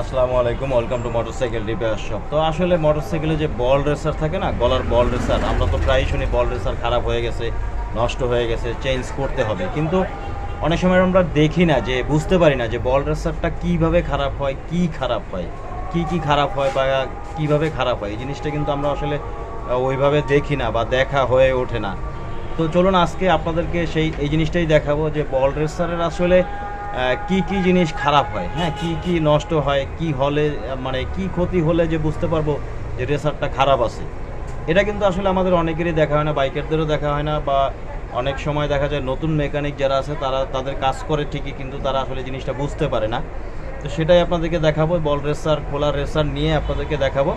আসসালামু আলাইকুম welcome to motorcycle repair shop তো আসলে মোটরসাইকেলে যে বল রেসার থাকে না, গলার বল রেসার আমরা তো প্রায়ই শুনি বল রেসার খারাপ হয়ে গেছে, নষ্ট হয়ে গেছে চেঞ্জ করতে হবে। কিন্তু অনেক সময় আমরা দেখি না যে, বুঝতে পারি না যে বল রেসারটা কীভাবে খারাপ হয়, কি খারাপ হয়, কি কি খারাপ হয় বা কীভাবে খারাপ হয়, এই জিনিসটা কিন্তু আমরা আসলে ওইভাবে দেখি না বা দেখা হয়ে ওঠে না। তো চলুন আজকে আপনাদেরকে সেই, এই জিনিসটাই দেখাবো যে বল রেসারের আসলে কি কি জিনিস খারাপ হয়? হ্যাঁ কি কি নষ্ট হয়? কি হলে মানে কি ক্ষতি হলে যে বুঝতে পারব যে রেসারটা খারাপ আছে? এটা কিন্তু আসলে আমাদের অনেকেরই দেখা হয় না, বাইকারদেরও দেখা হয় না বা অনেক সময় দেখা যায় নতুন মেকানিক যারা আছে, তারা তাদের কাজ করে ঠিকই কিন্তু তারা আসলে জিনিসটা বুঝতে পারে না। তো সেটাই আপনাদেরকে দেখাবো, বল রেসার খোলা রেসার নিয়ে আপনাদেরকে দেখাবো।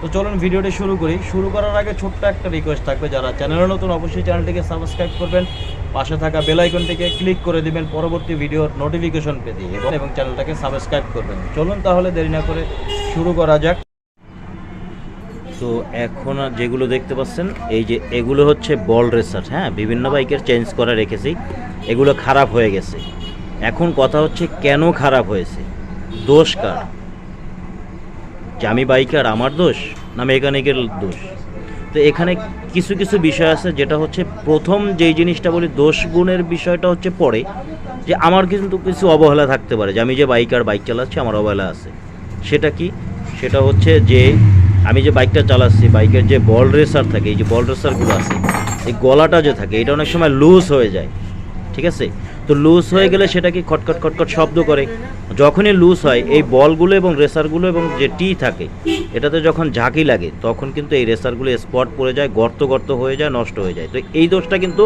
তো চলুন ভিডিওটি শুরু করি। শুরু করার আগে ছোট্ট একটা রিকোয়েস্ট থাকবে যারা চ্যানেলে নতুন অবশ্যই চ্যানেলটিকে সাবস্ক্রাইব করবেন, পাশে থাকা বেল আইকনটিকে ক্লিক করে দিবেন পরবর্তী ভিডিওর নোটিফিকেশন পেতে এবং চ্যানেলটাকে সাবস্ক্রাইব করবেন। চলুন তাহলে দেরি না করে শুরু করা যাক। তো এখন যেগুলো দেখতে পাচ্ছেন, এই যে এগুলো হচ্ছে বল রেসার হ্যাঁ? বিভিন্ন বাইকের চেঞ্জ করা রেখেছি। এগুলো খারাপ হয়ে গেছে। এখন কথা হচ্ছে কেন খারাপ হয়েছে? দোষ কার? যে আমি বাইকার আমার দোষ? না মেকানিকের দোষ। তো এখানে কিছু কিছু বিষয় আছে যেটা হচ্ছে প্রথম যেই জিনিসটা বলি দোষ গুণের বিষয়টা হচ্ছে পরে যে আমার কিন্তু কিছু অবহেলা থাকতে পারে। যে আমি যে বাইকার বাইক চালাচ্ছি আমার অবহেলা আছে। সেটা কি? সেটা হচ্ছে যে আমি যে বাইকটা চালাচ্ছি, বাইকের যে বল রেসার থাকে, এই যে বল রেসারগুলো আছে, এই গলাটা যে থাকে, এটা অনেক সময় লুজ হয়ে যায়। ঠিক আছে? তো লুজ হয়ে গেলে সেটা কি খটখট খটখট শব্দ করে। যখনই লুজ হয়, এই বলগুলো এবং রেসারগুলো এবং যে টি থাকে, এটাতে যখন ঝাঁকি লাগে, তখন কিন্তু এই রেসারগুলো স্পট পড়ে যায়, গর্ত গর্ত হয়ে যায়, নষ্ট হয়ে যায়। তো এই দোষটা কিন্তু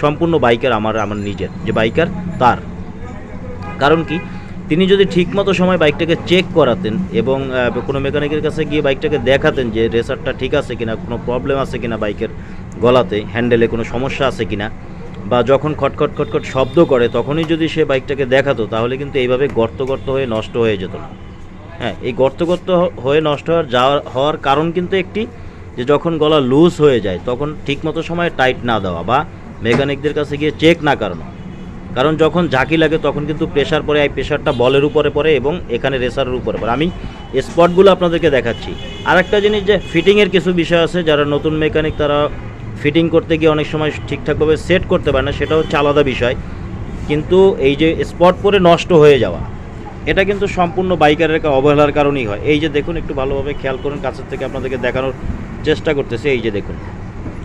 সম্পূর্ণ বাইকের আমার আমার নিজের, যে বাইকার তার। কারণ কি? তিনি যদি ঠিকমতো সময় বাইকটাকে চেক করাতেন এবং কোনো মেকানিকের কাছে গিয়ে বাইকটাকে দেখাতেন যে রেসারটা ঠিক আছে কিনা, কোনো প্রবলেম আছে কিনা বাইকের গলাতে হ্যান্ডেলে কোনো সমস্যা আছে কিনা বা যখন খটখট খটখট শব্দ করে, তখনই যদি সে বাইকটাকে দেখাতো, তাহলে কিন্তু এইভাবে গর্ত গর্ত হয়ে নষ্ট হয়ে যেত না। হ্যাঁ এই গর্ত গর্ত হয়ে নষ্ট হওয়ার যাওয়ার হওয়ার কারণ কিন্তু একটি, যে যখন গলা লুজ হয়ে যায়, তখন ঠিকমতো সময় টাইট না দেওয়া বা মেকানিকদের কাছে গিয়ে চেক না করানো। কারণ যখন ঝাঁকি লাগে, তখন কিন্তু প্রেশার পরে এই প্রেশারটা বলের উপরে পড়ে এবং এখানে রেসারের উপরে পড়ে। আমি স্পটগুলো আপনাদেরকে দেখাচ্ছি। আর একটা জিনিস যে ফিটিংয়ের কিছু বিষয় আছে, যারা নতুন মেকানিক তারা ফিটিং করতে গিয়ে অনেক সময় ঠিকঠাকভাবে সেট করতে পারে না, সেটা হচ্ছে আলাদা বিষয়। কিন্তু এই যে স্পট পরে নষ্ট হয়ে যাওয়া, এটা কিন্তু সম্পূর্ণ বাইকারের অবহেলার কারণেই হয়। এই যে দেখুন, একটু ভালোভাবে খেয়াল করুন, কাছের থেকে আপনাদেরকে দেখানোর চেষ্টা করতেছে। এই যে দেখুন,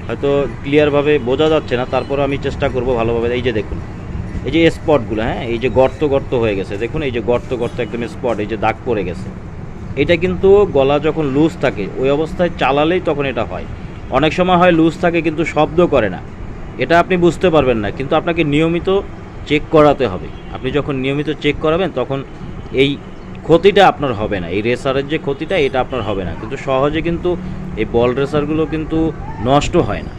হয়তো ক্লিয়ারভাবে বোঝা যাচ্ছে না, তারপরে আমি চেষ্টা করব ভালোভাবে। এই যে দেখুন, এই যে স্পটগুলো হ্যাঁ এই যে গর্ত গর্ত হয়ে গেছে। দেখুন, এই যে গর্ত গর্ত একদম স্পট এই যে দাগ পড়ে গেছে। এটা কিন্তু গলা যখন লুজ থাকে, ওই অবস্থায় চালালেই তখন এটা হয়। অনেক সময় হয় লুজ থাকে কিন্তু শব্দ করে না। এটা আপনি বুঝতে পারবেন না, কিন্তু আপনাকে নিয়মিত চেক করাতে হবে। আপনি যখন নিয়মিত চেক করাবেন, তখন এই ক্ষতিটা আপনার হবে না। এই রেসারের যে ক্ষতিটা, এটা আপনার হবে না। কিন্তু সহজে কিন্তু এই বল রেসারগুলো কিন্তু নষ্ট হয় না।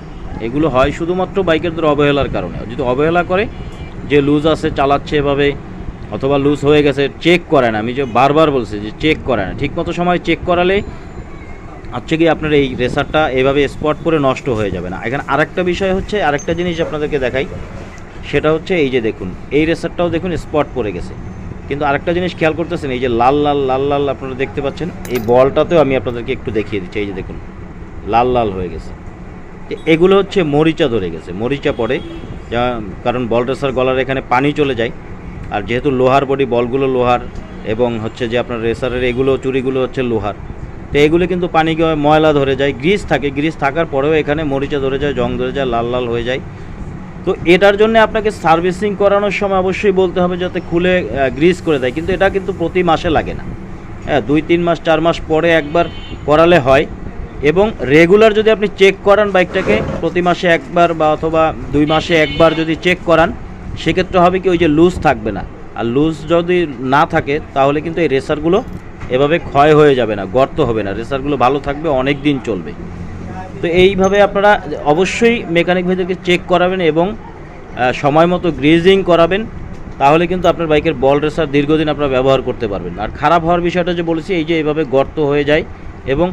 এগুলো হয় শুধুমাত্র বাইকারদের অবহেলার কারণে। যদি অবহেলা করে, যে লুজ আছে, চালাচ্ছে এভাবে, অথবা লুজ হয়ে গেছে চেক করে না। আমি যে বারবার বলছি যে চেক করে না। ঠিকমতো সময় চেক করালে হচ্ছে কি আপনার এই রেসারটা এভাবে স্পট করে নষ্ট হয়ে যাবে না? এখানে আরেকটা বিষয় হচ্ছে, আরেকটা জিনিস আপনাদেরকে দেখাই। সেটা হচ্ছে এই যে দেখুন, এই রেসারটাও দেখুন স্পট পড়ে গেছে। কিন্তু আরেকটা জিনিস খেয়াল করতেছেন, এই যে লাল লাল লাল লাল আপনারা দেখতে পাচ্ছেন, এই বলটাতেও আমি আপনাদেরকে একটু দেখিয়ে দিচ্ছি। এই যে দেখুন, লাল লাল হয়ে গেছে। এগুলো হচ্ছে মরিচা ধরে গেছে, মরিচা পড়ে, যা কারণ বল রেসার গলার এখানে পানি চলে যায়। আর যেহেতু লোহার বডি, বলগুলো লোহার, এবং হচ্ছে যে আপনার রেসারের এগুলো চুরিগুলো হচ্ছে লোহার। তো এগুলো কিন্তু পানি ময়লা ধরে যায়, গ্রিস থাকে। গ্রিস থাকার পরেও এখানে মরিচা ধরে যায়, জং ধরে যায়, লাল লাল হয়ে যায়। তো এটার জন্য আপনাকে সার্ভিসিং করানোর সময় অবশ্যই বলতে হবে যাতে খুলে গ্রিস করে দেয়। কিন্তু এটা কিন্তু প্রতি মাসে লাগে না। হ্যাঁ দুই, তিন মাস, চার মাস পরে একবার করালে হয়। এবং রেগুলার যদি আপনি চেক করান বাইকটাকে, প্রতি মাসে একবার বা অথবা দুই মাসে একবার যদি চেক করান, সেক্ষেত্রে হবে কি ওই যে লুজ থাকবে না। আর লুজ যদি না থাকে, তাহলে কিন্তু এই রেসারগুলো এভাবে ক্ষয় হয়ে যাবে না, গর্ত হবে না, রেসারগুলো ভালো থাকবে অনেক দিন চলবে। তো এইভাবে আপনারা অবশ্যই মেকানিক ভাইদেরকে চেক করাবেন এবং সময় মতো গ্রিজিং করাবেন, তাহলে কিন্তু আপনার বাইকের বল রেসার দীর্ঘদিন আপনারা ব্যবহার করতে পারবেন। আর খারাপ হওয়ার বিষয়টা যে বলেছি, এই যে এইভাবে গর্ত হয়ে যায় এবং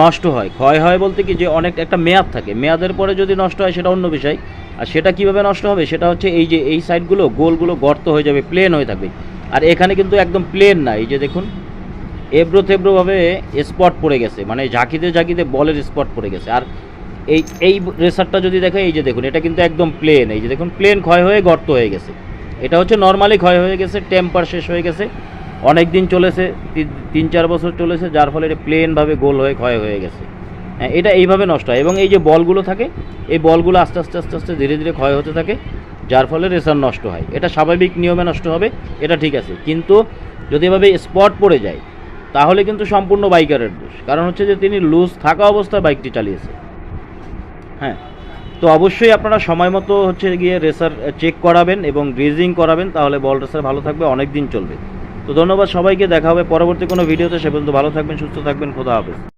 নষ্ট হয়। ক্ষয় হয় বলতে কি যে অনেক, একটা মেয়াদ থাকে। মেয়াদের পরে যদি নষ্ট হয়, সেটা অন্য বিষয়। আর সেটা কীভাবে নষ্ট হবে, সেটা হচ্ছে এই যে, এই সাইডগুলো, গোলগুলো গর্ত হয়ে যাবে, প্লেন হয়ে থাকবে। আর এখানে কিন্তু একদম প্লেন না, এই যে দেখুন এবড়ো থেবড়োভাবে স্পট পড়ে গেছে মানে ঝাঁকিতে ঝাঁকিতে বলের স্পট পড়ে গেছে। আর এই এই রেসারটা যদি দেখো, এই যে দেখুন, এটা কিন্তু একদম প্লেন এই যে দেখুন প্লেন ক্ষয় হয়ে গর্ত হয়ে গেছে। এটা হচ্ছে নর্মালি ক্ষয় হয়ে গেছে টেম্পার শেষ হয়ে গেছে। অনেক দিন চলেছে তিন চার বছর চলেছে, যার ফলে এটা প্লেনভাবে গোল হয়ে ক্ষয় হয়ে গেছে। হ্যাঁ এটা এইভাবে নষ্ট হয়। এবং এই যে বলগুলো থাকে, এই বলগুলো আস্তে আস্তে আস্তে আস্তে ধীরে ধীরে ক্ষয় হতে থাকে, যার ফলে রেসার নষ্ট হয়। এটা স্বাভাবিক নিয়মে নষ্ট হবে, এটা ঠিক আছে। কিন্তু যদি এভাবে স্পট পড়ে যায় তাহলে কিন্তু সম্পূর্ণ বাইকারের দোষ। কারণ হচ্ছে যে তিনি লুজ থাকা অবস্থায় বাইকটি চালিয়েছে। হ্যাঁ। তো অবশ্যই আপনারা সময় মতো হচ্ছে গিয়ে রেসার চেক করাবেন এবং গ্রিজিং করাবেন, তাহলে বল রেসার ভালো থাকবে অনেক দিন চলবে। তো ধন্যবাদ সবাইকে, দেখা হবে পরবর্তী কোনো ভিডিওতে, সে পর্যন্ত ভালো থাকবেন, সুস্থ থাকবেন, খোদা হাফেজ।